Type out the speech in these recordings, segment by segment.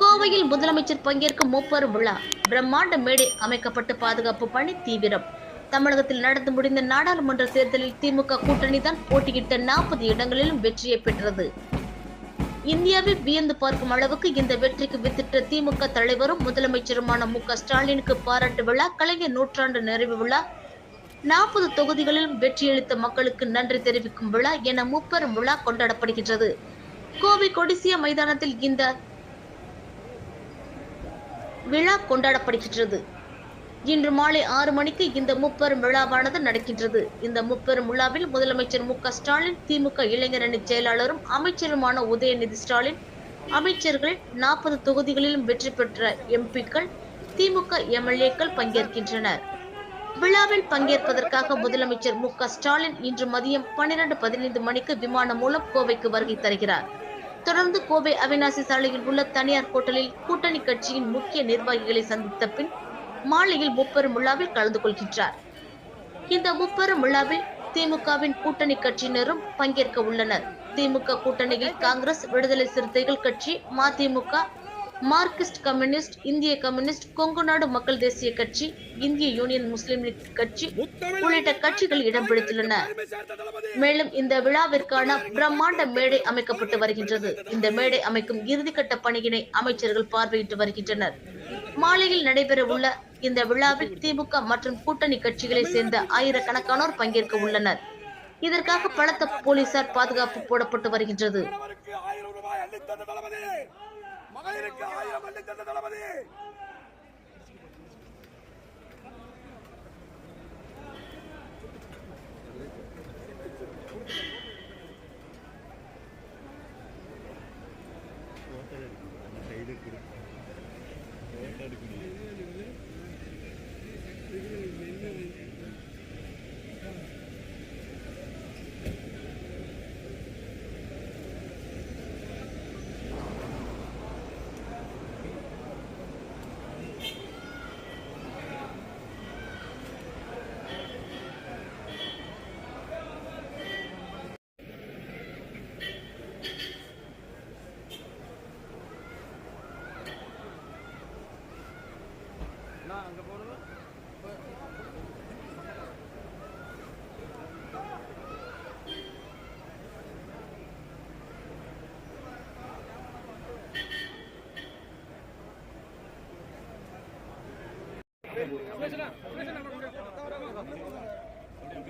கோவையில் முதலமைச்சர் பங்கேற்கும் முப்பெரும் விழா பிரம்மாண்ட மேடை அமைக்கப்பட்டு பாதுகாப்பு பணி தீவிரம். தமிழகத்தில் நடந்து முடிந்த நாடாளுமன்ற தேர்தலில் திமுக கூட்டணி தான் போட்டியிட்ட நாற்பது இடங்களிலும் வெற்றியை பெற்றது. இந்தியாவை வியந்து பார்க்கும் அளவுக்கு இந்த வெற்றிக்கு வித்திட்ட திமுக தலைவரும் முதலமைச்சருமான மு க ஸ்டாலினுக்கு பாராட்டு விழா கலைஞர் நூற்றாண்டு நிறைவு விழா நாற்பது தொகுதிகளிலும் வெற்றியளித்த மக்களுக்கு நன்றி தெரிவிக்கும் விழா என முப்பெரும் விழா கொண்டாடப்படுகின்றது. கோவை கொடிசியா மைதானத்தில் இந்த விழா கொண்டாடப்படுகின்றது. இன்று மாலை ஆறு மணிக்கு இந்த முப்பெரும் விழாவானது நடக்கின்றது. இந்த முப்பெரும் விழாவில் முதலமைச்சர் மு க ஸ்டாலின் திமுக இளைஞரணி செயலாளரும் அமைச்சருமான உதயநிதி ஸ்டாலின் அமைச்சர்கள் நாற்பது தொகுதிகளிலும் வெற்றி பெற்ற எம்பிக்கள் திமுக எம்எல்ஏக்கள் பங்கேற்கின்றனர். விழாவில் பங்கேற்பதற்காக முதலமைச்சர் மு க ஸ்டாலின் இன்று மதியம் பன்னிரண்டு பதினைந்து மணிக்கு விமானம் மூலம் கோவைக்கு வருகை தருகிறார். தொடர்ந்து கோவை அவினாசி சாலையில் உள்ள தனியார் ஹோட்டலில் கூட்டணி கட்சியின் முக்கிய நிர்வாகிகளை சந்தித்த பின் மாலையில் முப்பெரும் விழாவில் கலந்து கொள்கின்றார். இந்த முப்பெரும் விழாவில் திமுகவின் கூட்டணி கட்சியினரும் பங்கேற்க உள்ளனர். திமுக கூட்டணியில் காங்கிரஸ் விடுதலை சிறுத்தைகள் கட்சி மதிமுக மார்க்சிஸ்ட் கம்யூனிஸ்ட் இந்திய கம்யூனிஸ்ட் கொங்கு நாடு மக்கள் தேசிய கட்சி இந்திய யூனியன் முஸ்லிம் லீக் கட்சி உள்ளிட்ட கட்சிகள் இடம் பிடித்துள்ளன மேலும் இந்த விழாவிற்கான பிரம்மாண்ட மேடை அமைக்கப்பட்டு வருகின்றது. இந்த மேடை அமைக்கும் இறுதிக்கட்ட பணியினை அமைச்சர்கள் பார்வையிட்டு வருகின்றனர். மாலையில் நடைபெற உள்ள இந்த விழாவில் திமுக மற்றும் கூட்டணி கட்சிகளை சேர்ந்த ஆயிரக்கணக்கானோர் பங்கேற்க உள்ளனர். இதற்காக பலத்த போலீசார் பாதுகாப்பு போடப்பட்டு வருகின்றது. மகளிருக்கு ஆயிரம் ரூபாய் தந்த தளபதி. அங்கே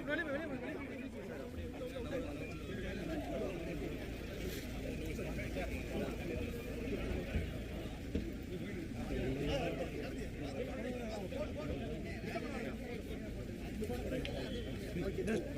ஆயிரம் வெளியே வெளியே Gracias.